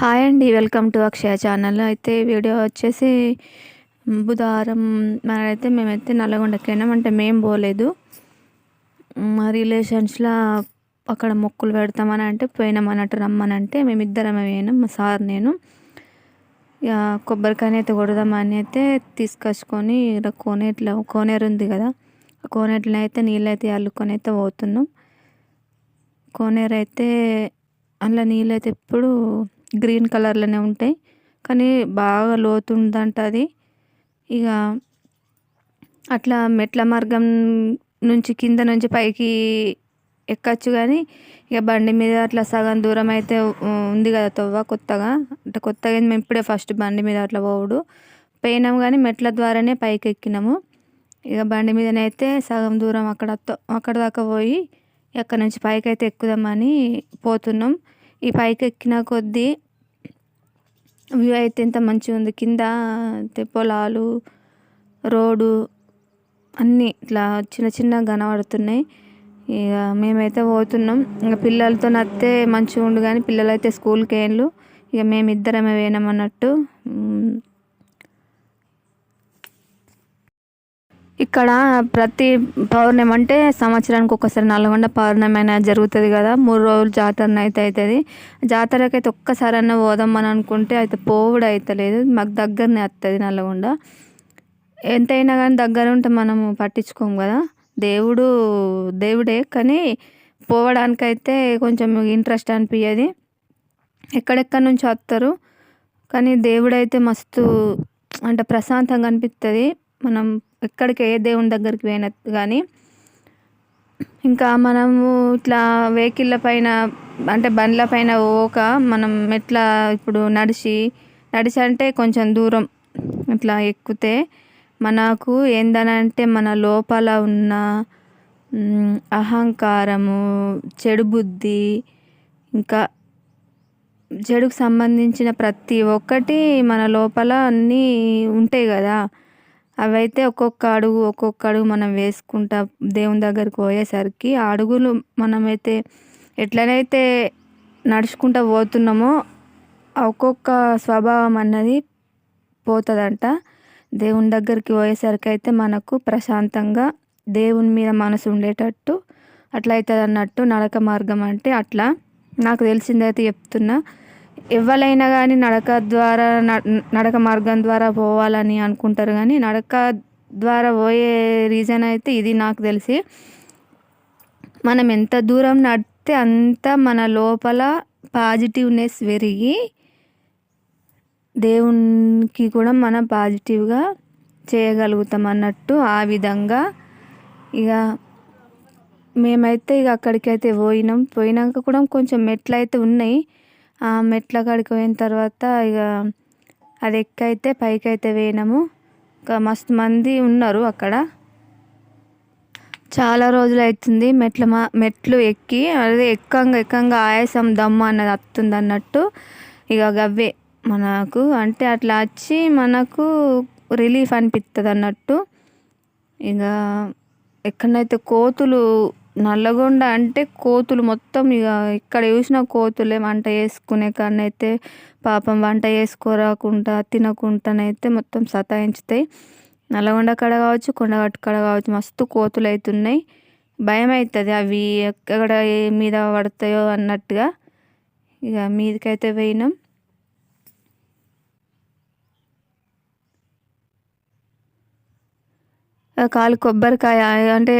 Hi అండి welcome to Akshaya channel. అయితే video వచ్చేసి బుధవారం మనైతే మేమైతే నల్లగొండకి వెళ్ళాం అంటే మేము పోలేదు. మా రిలేషన్స్లో అక్కడ మొక్కులు పెడతామని అంటే పోయినామన్నట్టు అన్నట్టు మేమిద్దరం పోయినాం. మా సార్ నేను. ఇక కొబ్బరికాయ అయితే కొడదామని అయితే తీసుకొచ్చుకొని ఇక్కడ కోనేట్లో కోనేరు ఉంది కదా కోనేట్లో అయితే నీళ్ళు అయితే అల్లుకొని అయితే పోతున్నాం. కోనేరు అయితే అందులో నీళ్ళు అయితే ఎప్పుడు గ్రీన్ కలర్లోనే ఉంటాయి. కానీ బాగా లోతు ఉందంట అది. ఇక అట్లా మెట్ల మార్గం నుంచి కింద నుంచి పైకి ఎక్కచ్చు కానీ ఇక బండి మీద అట్లా సగం దూరం అయితే ఉంది కదా తవ్వ కొత్తగా. అంటే కొత్తగా మేము ఇప్పుడే ఫస్ట్ బండి మీద అట్లా పోవుడు. పోయినాం కానీ మెట్ల ద్వారానే పైకి ఎక్కినాము. ఇక బండి మీదనైతే సగం దూరం అక్కడ అక్కడ దాకా పోయి అక్కడ నుంచి పైకి అయితే ఎక్కుదామని పోతున్నాం. ఈ పైకి ఎక్కిన కొద్దీ వ్యూ అయితే ఎంత మంచిగా ఉంది. కింద పొలాలు రోడ్డు అన్నీ ఇట్లా చిన్న చిన్నగా కనబడుతున్నాయి. ఇక మేమైతే పోతున్నాం. ఇంకా పిల్లలతో నత్తే మంచిగా ఉండు కానీ పిల్లలు అయితే స్కూల్కి వేళ్ళు ఇక మేమిద్దరమే పోయినాం అన్నట్టు. ఇక్కడ ప్రతి పౌర్ణమి అంటే సంవత్సరానికి ఒకసారి నల్గొండ పౌర్ణమి అయినా జరుగుతుంది కదా. మూడు రోజులు జాతర అయితే అవుతుంది జాతరకి అయితే ఒక్కసారన్నా పోదామని అనుకుంటే అయితే పోవుడు అవుతలేదు మాకు దగ్గరనే వస్తుంది నల్గొండ. ఎంతైనా కానీ దగ్గర ఉంటే మనము పట్టించుకోము కదా. దేవుడు దేవుడే కానీ పోవడానికైతే కొంచెం ఇంట్రెస్ట్ అనిపించేది ఎక్కడెక్కడి నుంచి వస్తారు? కానీ దేవుడైతే మస్తు అంటే ప్రశాంతంగా అనిపిస్తుంది మనం ఎక్కడికి ఏ దేవుని దగ్గరికి పోయిన కానీ ఇంకా మనము ఇట్లా వెహికల్ల పైన అంటే బండ్ల పైన పోక మనం ఎట్లా ఇప్పుడు నడిచి నడిచి అంటే కొంచెం దూరం ఇట్లా ఎక్కితే మనకు ఏందనంటే మన లోపల ఉన్న అహంకారము చెడు బుద్ధి ఇంకా చెడుకు సంబంధించిన ప్రతి ఒక్కటి మన లోపల అన్నీ ఉంటాయి కదా. అవైతే ఒక్కొక్క అడుగు ఒక్కొక్క అడుగు మనం వేసుకుంటా దేవుని దగ్గరికి పోయేసరికి ఆ అడుగులు మనమైతే ఎట్లనైతే నడుచుకుంటూ పోతున్నామో ఒక్కొక్క స్వభావం అన్నది పోతుందంట. దేవుని దగ్గరికి పోయేసరికి అయితే మనకు ప్రశాంతంగా దేవుని మీద మనసు ఉండేటట్టు అట్లా అవుతుంది అన్నట్టు నడక మార్గం అంటే అట్లా. నాకు తెలిసిందైతే చెప్తున్నా. ఎవరైనా కానీ నడక ద్వారా నడక మార్గం ద్వారా పోవాలని అనుకుంటారు కానీ నడక ద్వారా పోయే రీజన్ అయితే ఇది నాకు తెలిసి. మనం ఎంత దూరం నడితే అంత మన లోపల పాజిటివ్నెస్ పెరిగి దేవునికి కూడా మనం పాజిటివ్గా చేయగలుగుతాం అన్నట్టు ఆ విధంగా. ఇక మేమైతే ఇక అక్కడికైతే పోయినాం. పోయినాక కూడా కొంచెం మెట్లు అయితే ఉన్నాయి. ఆ మెట్ల కాడికి పోయిన తర్వాత ఇక అది ఎక్కైతే పైకి అయితే పోయినాము ఇంకా మస్తు మంది ఉన్నారు అక్కడ. చాలా రోజులు అవుతుంది మెట్ల మా మెట్లు ఎక్కి అదే ఎక్కంగా ఎక్కంగా ఆయాసం దమ్మ అన్నది అత్తుంది అన్నట్టు ఇక గవ్వే మనకు. అంటే అట్లా వచ్చి మనకు రిలీఫ్ అనిపిస్తుంది అన్నట్టు ఇక ఎక్కడైతే కోతులు నల్లగొండ అంటే కోతులు మొత్తం ఇక ఇక్కడ చూసినా కోతులే వంట చేసుకునే కాడనైతే పాపం వంట చేసుకోరాకుండా తినకుండానైతే మొత్తం సతాయించుతాయి. నల్లగొండ కాడ కావచ్చు కొండగట్టు కాడ కావచ్చు మస్తు కోతులు అవుతున్నాయి భయం అవుతుంది అవి ఎక్కడ మీద పడతాయో అన్నట్టుగా. ఇక మీదకైతే పోయినాం. కాలు కొబ్బరికాయ అంటే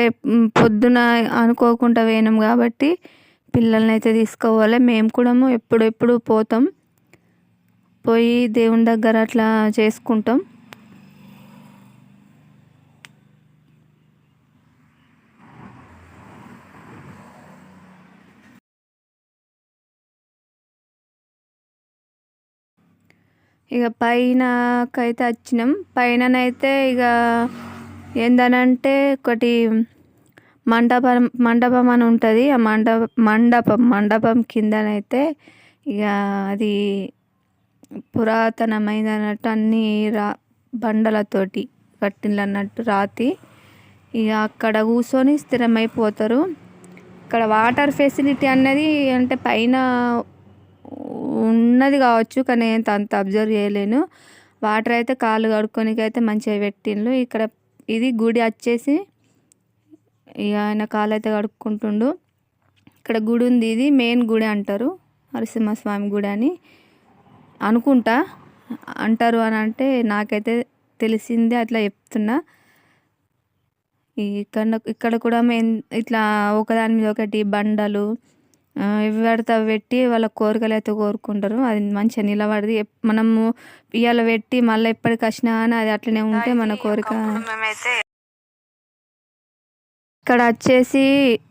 పొద్దున అనుకోకుండా పోయినాం కాబట్టి పిల్లల్ని అయితే తీసుకోవాలి. మేము కూడా ఎప్పుడెప్పుడు పోతాం. పోయి దేవుని దగ్గర అట్లా చేసుకుంటాం. ఇక పైనకైతే వచ్చినాం. పైననైతే ఇక ఏందనంటే ఒకటి మండపం మండపం అని ఉంటుంది. ఆ మండప మండపం మండపం కిందనైతే ఇక అది పురాతనమైనది అన్నట్టు అన్ని రా బండలతోటి కట్టిండ్లు అన్నట్టు రాతి. ఇక అక్కడ కూర్చొని స్థిరమైపోతారు. ఇక్కడ వాటర్ ఫెసిలిటీ అన్నది అంటే పైన ఉన్నది కావచ్చు కానీ అంత అంత అబ్జర్వ్ చేయలేను. వాటర్ అయితే కాళ్ళు కడుక్కోనికి అయితే మంచిగా పెట్టిండ్రు ఇక్కడ ఇది గుడి వచ్చేసి ఇక ఆయన కాళ్ళు అయితే కడుక్కుంటుండు. ఇక్కడ గుడి ఉంది ఇది మెయిన్ గుడి అంటారు. నరసింహస్వామి గుడి అని అనుకుంటా. అంటారు అని అంటే నాకైతే తెలిసిందే అట్లా చెప్తున్నా. ఇక్కడ ఇక్కడ కూడా మెయిన్ ఇట్లా ఒకదాని మీద ఒకటి బండలు ఇవి పడితే పెట్టి వాళ్ళ కోరికలు అయితే కోరుకుంటారు. అది మంచిగా నిలబడి మనము ఇవాళ పెట్టి మళ్ళీ ఎప్పటికి వచ్చినా కానీ అది అట్లనే ఉంటే మన కోరిక ఇక్కడ వచ్చేసి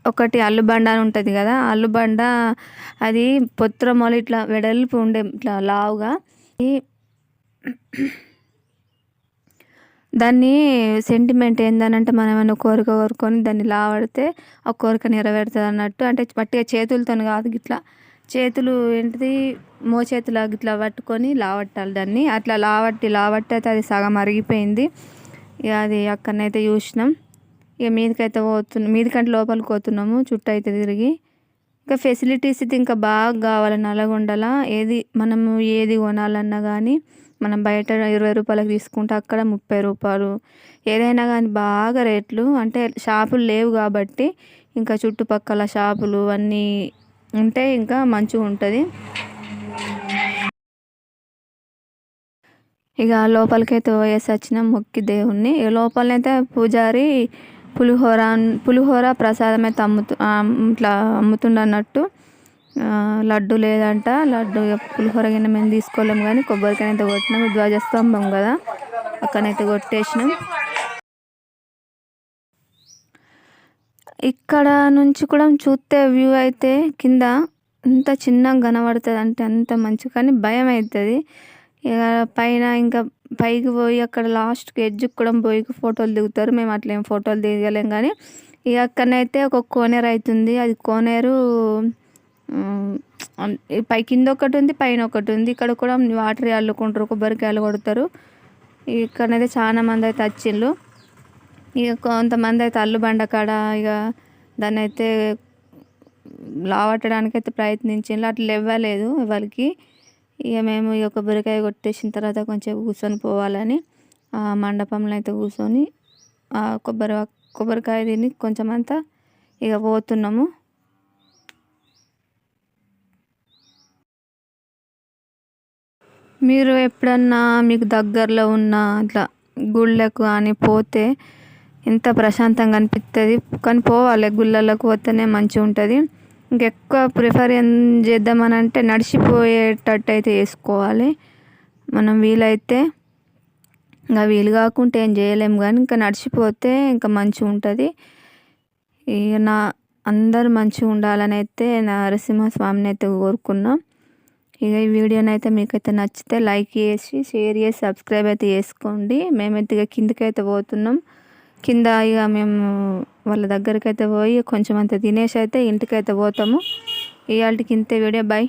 ఒకటి అల్లుబండ అని ఉంటుంది కదా అల్లుబండ అది పొత్రమొల ఇట్లా వెడల్పు ఉండే ఇట్లా లావుగా. దాన్ని సెంటిమెంట్ ఏందనంటే మనం ఏమైనా కోరిక కోరుకొని దాన్ని లావడితే ఆ కోరిక నెరవేరుతుంది అన్నట్టు. అంటే పట్టిగా చేతులతో కాదు గిట్లా. చేతులు ఏంటిది? మోచేతులు గిట్లా పట్టుకొని లావట్టాలి దాన్ని. అట్లా లావట్టి లావట్టి అయితే అది సగం అరిగిపోయింది. ఇక అది అక్కడనైతే చూసినాం. ఇక మీదకైతే పోతున్నాం. మీదకంటే లోపలికి పోతున్నాము. చుట్టూ అయితే తిరిగి. ఇంకా ఫెసిలిటీస్ అయితే ఇంకా బాగా కావాలి. నల్గొండల ఏది మనము ఏది కొనాలన్నా కానీ మనం బయట ఇరవై రూపాయలకు తీసుకుంటే అక్కడ ముప్పై రూపాయలు. ఏదైనా కానీ బాగా రేట్లు అంటే షాపులు లేవు కాబట్టి ఇంకా చుట్టుపక్కల షాపులు అన్నీ ఉంటే ఇంకా మంచిగా ఉంటుంది. ఇక లోపలికైతే పోయేసి వచ్చిన మొక్కి దేవుణ్ణి. లోపలనైతే పూజారి పులిహోర పులిహోర ప్రసాదం అయితే అమ్ముతు ఇట్లా అమ్ముతుండన్నట్టు. లడ్డు లేదంట. లడ్డు పులిహోర గిన్నె మేము తీసుకోలేము కానీ కొబ్బరికాయ అయితే కొట్టినాం. ధ్వజస్తంభం కదా. అక్కడైతే కొట్టేసినాం. ఇక్కడ నుంచి కూడా చూస్తే వ్యూ అయితే కింద ఎంత చిన్నగా కనబడుతుంది అంటే అంత మంచి కానీ భయం అవుతుంది. ఇక పైన ఇంకా పైకి పోయి అక్కడ లాస్ట్కి ఎడ్జ్కి కూడా పోయి ఫోటోలు దిగుతారు. మేము అట్లా ఫోటోలు దిగలేం కానీ ఇక అక్కడనైతే ఒక కోనేరు అవుతుంది. అది కోనేరు పై కింద ఒకటి ఉంది పైన ఒకటి ఉంది. ఇక్కడ కూడా వాటర్ అల్లుకుంటారు కొబ్బరికాయలు కొడతారు. ఇక్కడనైతే చాలా మంది అయితే వచ్చిండ్రు. ఇక కొంతమంది అయితే అల్లు బండ కాడ ఇక దాన్ని అయితే లావట్టడానికి అయితే ప్రయత్నించిండ్రు. అట్లా ఇవ్వలేదు వాళ్ళకి ఇక మేము ఈ కొబ్బరికాయ కొట్టేసిన తర్వాత కొంచెం కూర్చొని పోవాలని ఆ మండపంలో అయితే కూర్చొని కొబ్బరి కొబ్బరికాయ తిని కొంచెం అంతా ఇక పోతున్నాము. మీరు ఎప్పుడన్నా మీకు దగ్గరలో ఉన్న అట్లా గుళ్ళకు కానీ పోతే ఎంత ప్రశాంతంగా అనిపిస్తుంది కానీ పోవాలి గుళ్ళలకు పోతేనే మంచిగా ఉంటుంది. ఇంకెక్కువ ప్రిఫర్ ఏం చేద్దామని అంటే నడిచిపోయేటట్టు అయితే వేసుకోవాలి మనం వీలైతే ఇంకా వీలు కాకుంటే ఏం చేయలేము కానీ ఇంకా నడిచిపోతే ఇంకా మంచిగా ఉంటుంది. ఇక నా అందరు మంచిగా ఉండాలని అయితే నరసింహస్వామిని అయితే కోరుకున్నాం. ఇక ఈ వీడియోని అయితే మీకైతే నచ్చితే లైక్ చేసి షేర్ చేసి సబ్స్క్రైబ్ అయితే చేసుకోండి. మేమైతే ఇక కిందకైతే పోతున్నాం. కింద ఇక మేము వాళ్ళ దగ్గరికి అయితే పోయి కొంచెం అంత తినేసి అయితే ఇంటికైతే పోతాము. ఇవాళకి ఇంతే వీడియో. బాయ్